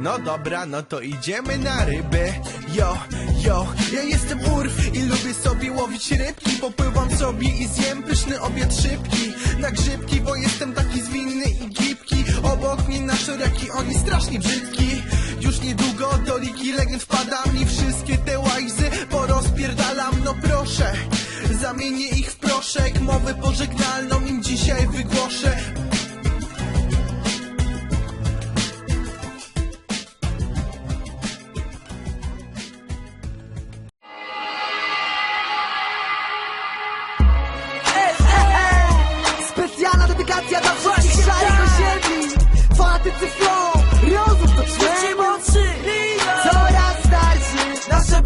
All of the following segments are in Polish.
No dobra, no to idziemy na ryby Yo, yo, ja jestem Urf i lubię sobie łowić rybki Popływam sobie i zjem pyszny obiad szybki. Na grzybki, bo jestem taki zwinny i gibki Obok mnie na szoraki, oni strasznie brzydki. Już niedługo do ligi legend wpadam i wszystkie te łajzy porozpierdalam No proszę, zamienię ich w proszek. Mowę pożegnalną im dzisiaj wygłoszę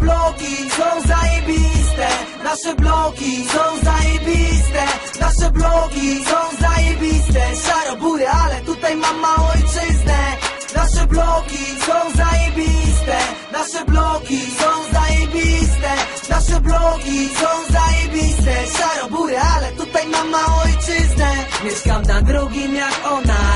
bloki są zajebiste. Nasze bloki są zajebiste. Nasze bloki są zajebiste. Szarobury, ale tutaj mam małą ojczyznę. Nasze bloki są zajebiste. Nasze bloki są zajebiste. Nasze bloki są zajebiste. Szarobury, ale tutaj mam małą ojczyznę. Mieszkam na drugim jak onar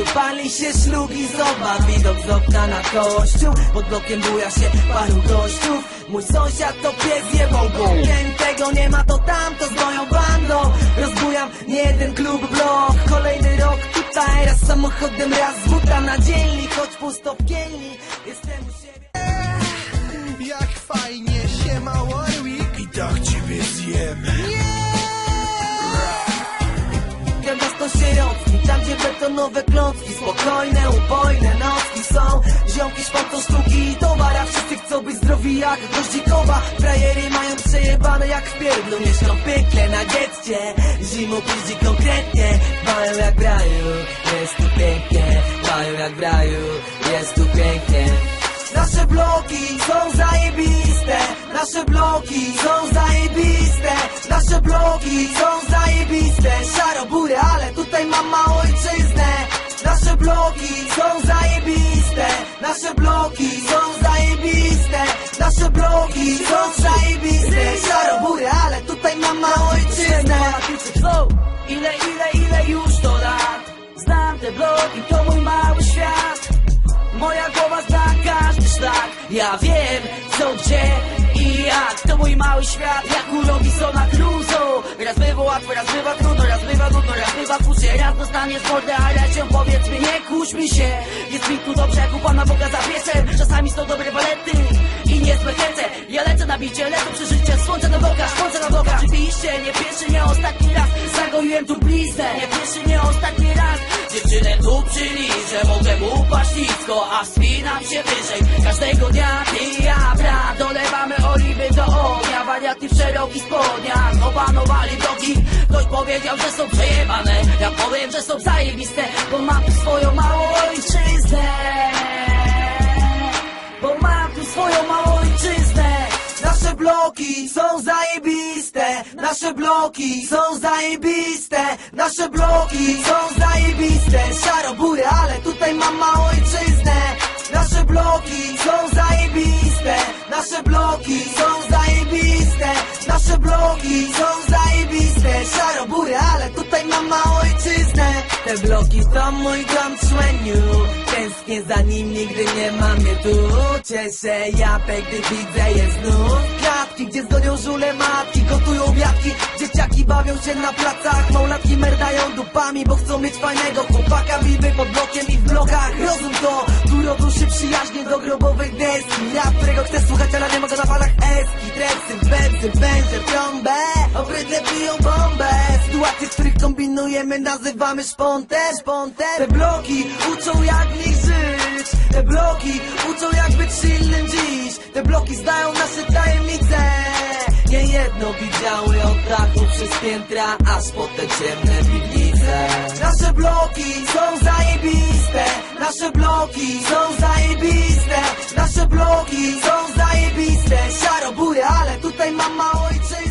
Winklu pali się szlugi Zobacz widok z okna na kościół. Pod blokiem buja się paru gościów. Mój sąsiad to pies jebał Wiem tego nie ma to tamto z moją bandą. Rozbujam nie jeden klub blok Kolejny rok tutaj Raz samochodem raz z buta na dzielni. Choć pusto w Jestem u siebie. Jak fajnie gdzie betonowe klocki Spokojne, upojne nocki są. Ziomki szpącą sztuki i towar A wszyscy chcą być zdrowi jak goździkowa. Frajery mają przejebane jak w pierdlu Mieszkam w piekle na getcie. Zimą piździ konkretnie Mają jak w raju, jest tu pięknie. Mają jak w raju, jest tu pięknie. Nasze bloki są zajebiste Nasze bloki są zajebiste. Nasze bloki są zajebiste Szarobury, ale tutaj mam ojczyznę Są zajebiste. Nasze bloki są zajebiste. Nasze bloki są zajebiste. Szarobury, ale tutaj mam małą ojczyznę. Ile, ile, ile już to lat? Znam te bloki, to mój mały świat. Moja głowa zna każdy szlak. Ja wiem co, gdzie i jak. To mój mały świat, jak u Robinsona Crusoe Raz bywa łatwo, raz bywa trudno Raz bywa nudno, raz bywa kusie Raz dostanie z mordy, ale cię powiedz mi Nie kuśmy się, jest mi tu dobrze Jak u Pana Boga za piesem. Czasami są dobre balety i niezłe chęce Ja lecę na bicie, lecę przy życie. Słońce na bokach, słońce na bokach. Oczywiście, nie pierwszy, nie ostatni raz. Zagoiłem tu bliznę, nie pierwszy, nie ostatni raz. Dziewczynę tu przyliżę, mogę upaść nisko A wspinam się wyżej. Każdego dnia szerokich spodniach. Opanowali drogi Ktoś powiedział, że są przejebane. Ja powiem, że są zajebiste Bo mam tu swoją małą ojczyznę. Bo mam tu swoją małą ojczyznę. Nasze bloki są zajebiste. Nasze bloki są zajebiste. Nasze bloki są zajebiste. Szarobury, ale tutaj mam małą ojczyznę. Nasze bloki są zajebiste. Nasze bloki są zajebiste Nasze bloki są zajebiste Szarobury, ale tutaj mam małą ojczyznę. Te bloki to mój dom człeniu Tęsknię za nim, nigdy nie mam mnie tu. Cieszę japę, gdy widzę je znów Klatki, gdzie zgonią żule matki Gotują obiadki, dzieciaki bawią się na placach Małlatki merdają dupami, bo chcą mieć fajnego chłopaka. Biby pod blokiem i w blokach. Rozum to, tu robią się przyjaźnie do grobowej deski Ja, którego chcę słuchać, ale nie mogę na falach eski Treksy, benzy, węże, trąbę. Obrydle piją bombę. Sytuacje, w których kombinujemy, nazywamy szpontem Szpontem. Te bloki uczą jak w nich żyć. Te bloki uczą jak być silnym dziś. Te bloki znają nasze tajemnice. Nie jedno widziały od dachu przez piętra Aż po te ciemne piwnice. Nasze bloki są zajebiste. Nasze bloki są zajebiste Nasze bloki są zajebiste Szarobury, ale tutaj mam ojczyznę